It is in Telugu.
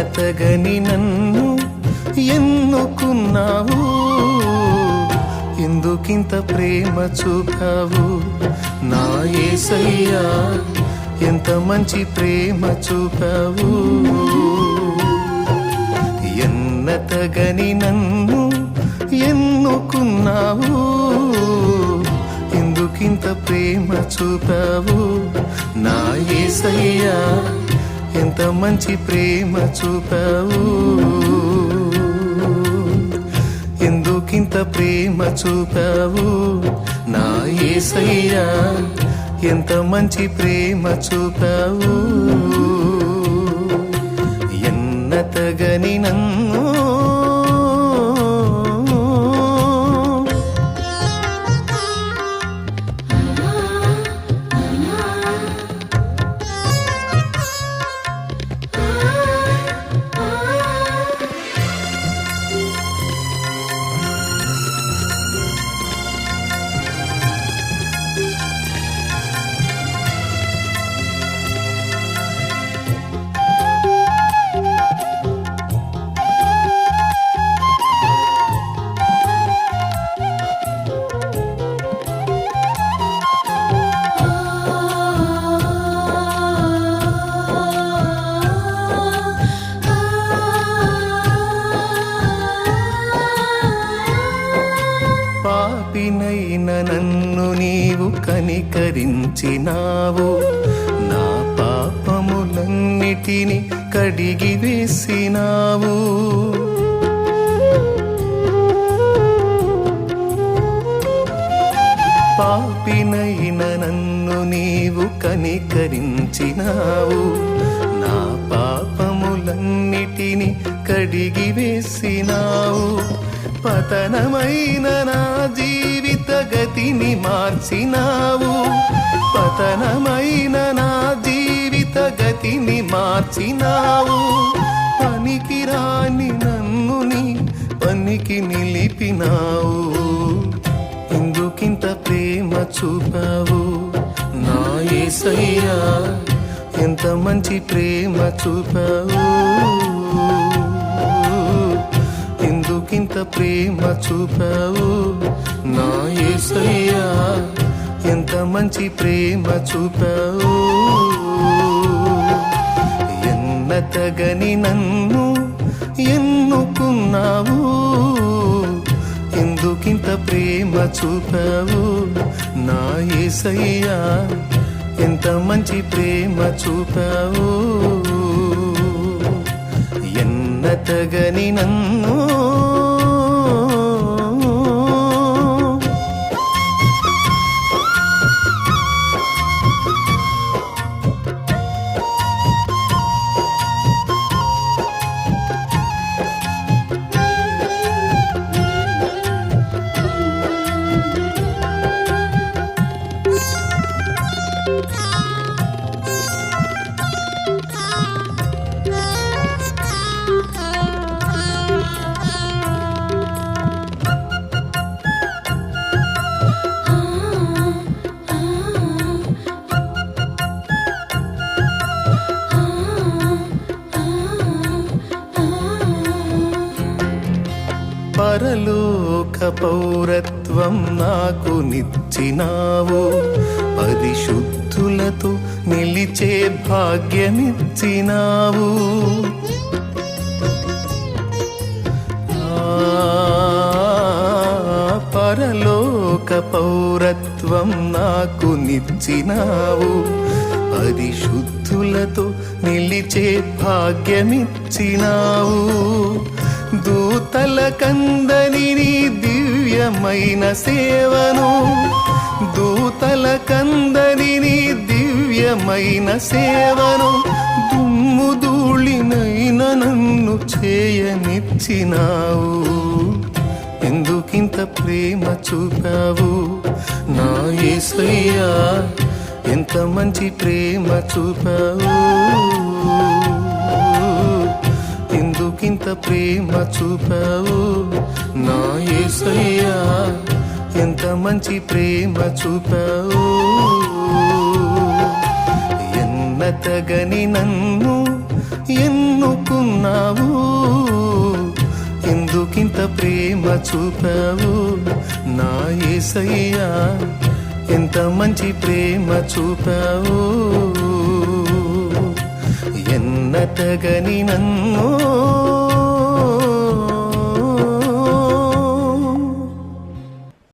బ్రతగని నన్ను ఎన్నుకున్నావు? ఎందుకింత ప్రేమ చూపావు? నా ఏసయ్యా ఎంత మంచి ప్రేమ చూపావు? ఎన్నతగని నన్ను ఎన్నుకున్నావు? ఎందుకింత ప్రేమ చూపావు? నా ఏసయ్యా ఎంత మంచి ప్రేమ చూపావు? ఎందుకింత ప్రేమ చూపావు? నా ఏసయ్యా ఎంత మంచి ప్రేమ చూపావు? ఎన్నతగని నన్ను పాపినైన నన్ను నీవు కనికరించినావు. నా పాపములన్నిటిని కడిగి వేసినావు. పాపినైన నన్ను నీవు కనికరించినావు. నా పాపములన్నిటిని కడిగి వేసినావు. పతనమైన నా జీవిత గతిని మార్చినావు. పతనమైన నా జీవిత గతిని మార్చినావు. పనికి రాని నన్ను నీ పనికి నిలిపినావు. ఎందుకింత ప్రేమ చూపావు? నా ఏసయ్యా ఎంత మంచి ప్రేమ చూపావు. ఎందుకింత ప్రేమ చూపావు? నా ఏసయ్యా ఎంత మంచి ప్రేమ చూపావు? ఎన్నతగని నన్ను ఎన్నుకున్నావు? ఎందుకింత ప్రేమ చూపావు? నా ఏసయ్యా ఎంత మంచి ప్రేమ చూపావు? ఎన్నతగని నన్ను పరలోక పౌరత్వం నాకు నిచ్చినావు. పరిశుద్ధులతో నిలిచే భాగ్యమిచ్చినావు. ఆ, పరలోక పౌరత్వం నాకు నిచ్చినావు. పరిశుద్ధులతో నిలిచే భాగ్యమిచ్చినావు. దూతల కందని నీ దివ్యమైన సేవను. దూతల కందని నీ దివ్యమైన సేవను. దుమ్ము ధూళినైన నన్ను చేయనిచ్చినావు. ఎందుకింత ప్రేమ చూపావు? నా ఏసయ్యా ఎంత మంచి ప్రేమ చూపావు. నాకింత ప్రేమ చూపావు? నా ఏసయ్యా ఎంత మంచి ప్రేమ చూపావు? ఎన్నతగని నన్ను ఎన్నుకున్నావు? ఎందుకింత ప్రేమ చూపావు? నా ఏసయ్యా ఎంత మంచి ప్రేమ చూపావు? ఎన్నతగని నన్ను